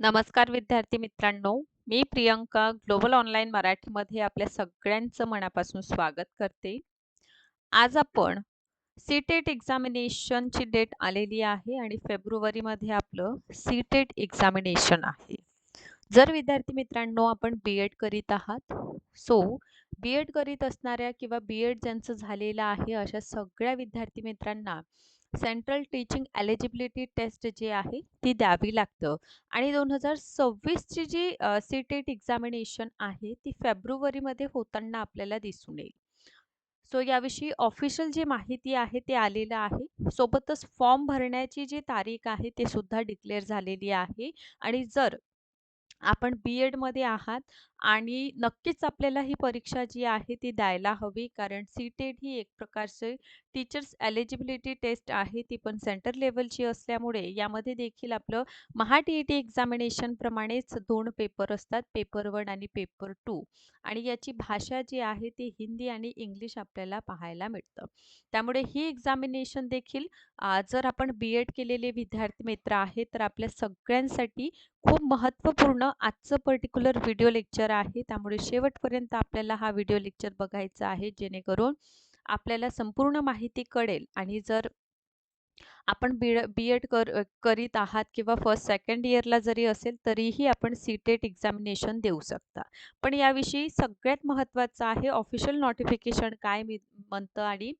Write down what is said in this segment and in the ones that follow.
नमस्कार विद्यार्थी मित्रांनो मी प्रियंका ग्लोबल ऑनलाईन मराठीमध्ये आपल्या सगळ्यांचं मनापासून स्वागत करते. आज आपण सी टेट एक्झामिनेशनची डेट आलेली आहे आणि फेब्रुवारीमध्ये आपलं सी टेट एक्झामिनेशन आहे. जर विद्यार्थी मित्रांनो आपण बी एड करीत आहात सो बी एड करीत असणाऱ्या किंवा बी एड ज्यांचं झालेलं आहे अशा सगळ्या विद्यार्थी मित्रांना सेंट्रल टीचिंग एलिजिबिलिटी टेस्ट जी आहे ती द्यावी लागतं. आणि दोन हजार सव्वीसची जी सी टेट एक्झामिनेशन आहे ती फेब्रुवारीमध्ये होताना आपल्याला दिसून येईल. सो याविषयी ऑफिशियल जी माहिती आहे ते आलेलं आहे. सोबतच फॉर्म भरण्याची जी तारीख आहे ते सुद्धा डिक्लेअर झालेली आहे. आणि जर आपण बी एडमध्ये आहात आणि नक्कीच आपल्याला ही परीक्षा जी आहे ती द्यायला हवी कारण सी टेट ही एक प्रकारचे टीचर्स एलिजिबिलिटी टेस्ट आहे. ती पण सेंटर लेवलची असल्यामुळे यामध्ये देखील आपलं महा टी ई टी एक्झामिनेशनप्रमाणेच दोन पेपर असतात पेपर वन आणि पेपर टू आणि याची भाषा जी आहे ती हिंदी आणि इंग्लिश आपल्याला पाहायला मिळतं. त्यामुळे ही एक्झामिनेशन देखील जर आपण बी एड केलेले विद्यार्थी मित्र आहेत तर आपल्या सगळ्यांसाठी खूप महत्त्वपूर्ण आजचं पर्टिक्युलर व्हिडिओ लेक्चर आहे. त्यामुळे शेवटपर्यंत आपल्याला हा व्हिडिओ लेक्चर बघायचा आहे. जेणेकरून आपल्याला संपूर्ण माहिती कळेल. आणि जर आपण बी बी एड कर करीत आहात किंवा फर्स्ट सेकंड इयरला जरी असेल तरीही आपण सी टेट एक्झामिनेशन देऊ शकता. पण याविषयी सगळ्यात महत्त्वाचं आहे ऑफिशियल नोटिफिकेशन काय मी म्हणतं आणि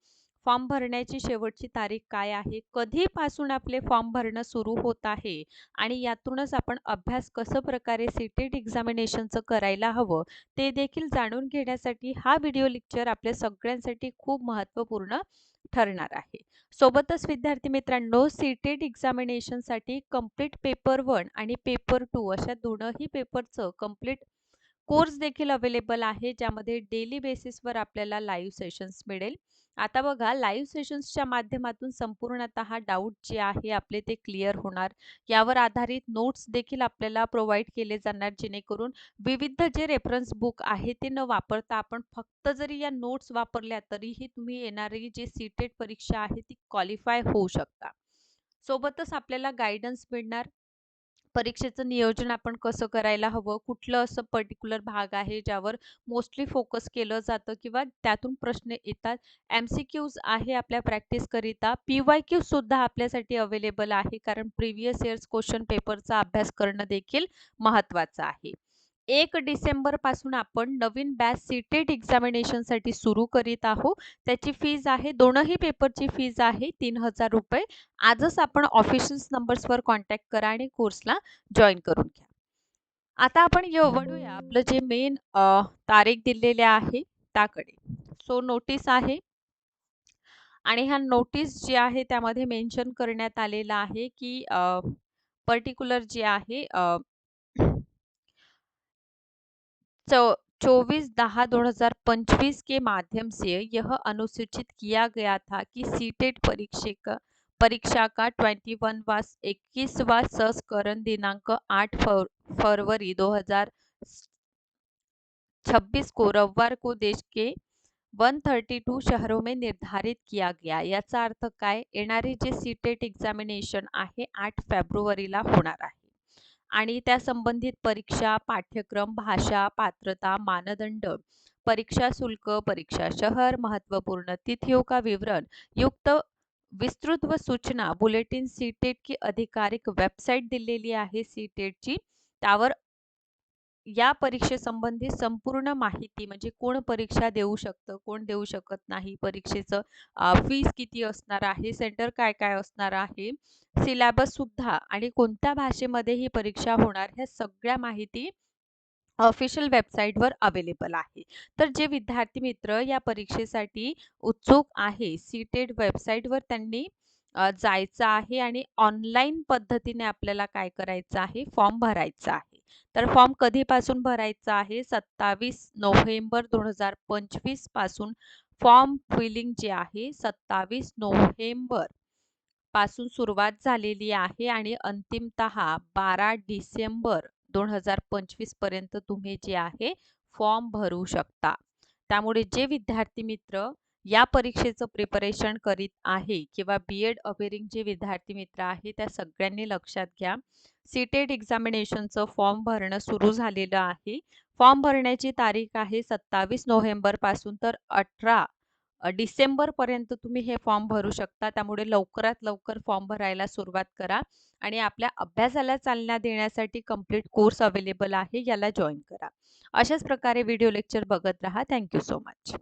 फॉर्म भरण्याची शेवटची तारीख काय आहे? कधीपासून आपले फॉर्म भरणं सुरू होत आहे? आणि यातूनच आपण अभ्यास कसं प्रकारे सीटेट एक्झामिनेशनचं करायला हवं? ते देखील जाणून घेण्यासाठी हा व्हिडिओ लेक्चर आपल्या सगळ्यांसाठी खूप महत्त्वपूर्ण ठरणार आहे. सोबतच विद्यार्थी मित्रांनो सीटेट एक्झामिनेशनसाठी कंप्लीट पेपर वन आणि पेपर टू अशा दोनही पेपरचं कंप्लीट कोर्स देखील अवेलेबल आहे ज्यामध्ये डेली बेसिसवर आपल्याला लाईव्ह सेशन्स मिळेल. आता बघा लाईव्ह सेशन्सच्या माध्यमातून संपूर्णतः डाऊट जे आहे आपले ते क्लिअर होणार. यावर आधारित नोट्स देखील आपल्याला प्रोव्हाइड केले जाणार जेणेकरून विविध जे रेफरन्स बुक आहे ते न वापरता आपण फक्त जरी या नोट्स वापरल्या तरीही तुम्ही येणारी जी सीटेट परीक्षा आहे ती क्वालिफाय होऊ शकता. सोबतच आपल्याला गायडन्स मिळणार. परीक्षेचं नियोजन आपण कसं करायला हवं? कुठलं असं पर्टिक्युलर भाग आहे ज्यावर मोस्टली फोकस केलं जातं किंवा त्यातून प्रश्न येतात? एम सी क्यूज आहे आपल्या प्रॅक्टिसकरिता पी वाय क्यूजसुद्धा आपल्यासाठी अवेलेबल आहे कारण प्रिव्हियस इयर्स क्वेश्चन पेपरचा अभ्यास करणं देखील महत्त्वाचं आहे. एक डिसेंबरपासून आपण नवीन बॅच सीटेट एक्झामिनेशनसाठी सुरू करीत आहोत. त्याची फीज आहे दोनही पेपरची फीज आहे तीन हजार रुपये. आजच आपण ऑफिशियल्स नंबर्सवर कॉन्टॅक्ट करा आणि कोर्सला जॉईन करून घ्या. आता आपण वळूया आपलं जे मेन तारीख दिलेले आहे त्याकडे. सो नोटीस आहे. आणि ह्या नोटीस जी आहे त्यामध्ये मेन्शन करण्यात आलेलं आहे की पर्टिक्युलर जे आहे चौबीस दहा दो हज़ार पंचवीस के माध्यम से यह अनुसूचित किया गया था कि सीटेट परीक्षे का परीक्षा का ट्वेंटी वन व इक्कीसवा संस्करण दिनांक आठ फरवरी 2026 को रविवार को देश के 132 शहरों में निर्धारित किया गया। याचा अर्थ काय? येणारे जे सीटेट एक्झामिनेशन आहे आठ फेब्रुवारीला होणार आहे. आणि त्या संबंधित परीक्षा पाठ्यक्रम भाषा पात्रता मानदंड परीक्षा शुल्क परीक्षा शहर महत्त्वपूर्ण तिथियों हो का विवरण युक्त विस्तृत व सूचना बुलेटिन सीटेट की अधिकारिक वेबसाईट दिलेली आहे सीटेटची त्यावर या परीक्षेसंबंधी संपूर्ण माहिती म्हणजे कोण परीक्षा देऊ शकतं कोण देऊ शकत नाही परीक्षेचं फीस किती असणार आहे सेंटर काय काय असणार आहे सिलॅबस सुद्धा आणि कोणत्या भाषेमध्ये ही परीक्षा होणार ह्या सगळ्या माहिती ऑफिशियल वेबसाईटवर अवेलेबल आहे. तर जे विद्यार्थी मित्र या परीक्षेसाठी उत्सुक आहे सीटेड वेबसाईटवर त्यांनी जायचं आहे आणि ऑनलाईन पद्धतीने आपल्याला काय करायचं आहे फॉर्म भरायचा आहे. तर फॉर्म कधीपासून भरायचा आहे? सत्तावीस नोव्हेंबर दोन हजार पंचवीसपासून फॉर्म फिलिंग जे आहे सत्तावीस नोव्हेंबरपासून सुरुवात झालेली आहे आणि अंतिमत बारा डिसेंबर दोन हजार पंचवीसपर्यंत तुम्ही जे आहे फॉर्म भरू शकता. त्यामुळे जे विद्यार्थी मित्र या परीक्षेचं प्रिपरेशन करीत आहे किंवा बी एड अपेरिंग जे विद्यार्थी मित्र आहे त्या सगळ्यांनी लक्षात घ्या. सीटेट एक्झामिनेशनचं फॉर्म भरणं सुरू झालेलं आहे. फॉर्म भरण्याची तारीख आहे सत्तावीस नोव्हेंबरपासून तर अठरा डिसेंबरपर्यंत तुम्ही हे फॉर्म भरू शकता. त्यामुळे लवकरात लवकर फॉर्म भरायला सुरुवात करा आणि आपल्या अभ्यासाला चालना देण्यासाठी कंप्लीट कोर्स अवेलेबल आहे याला जॉईन करा. अशाच प्रकारे व्हिडिओ लेक्चर बघत राहा. Thank you so much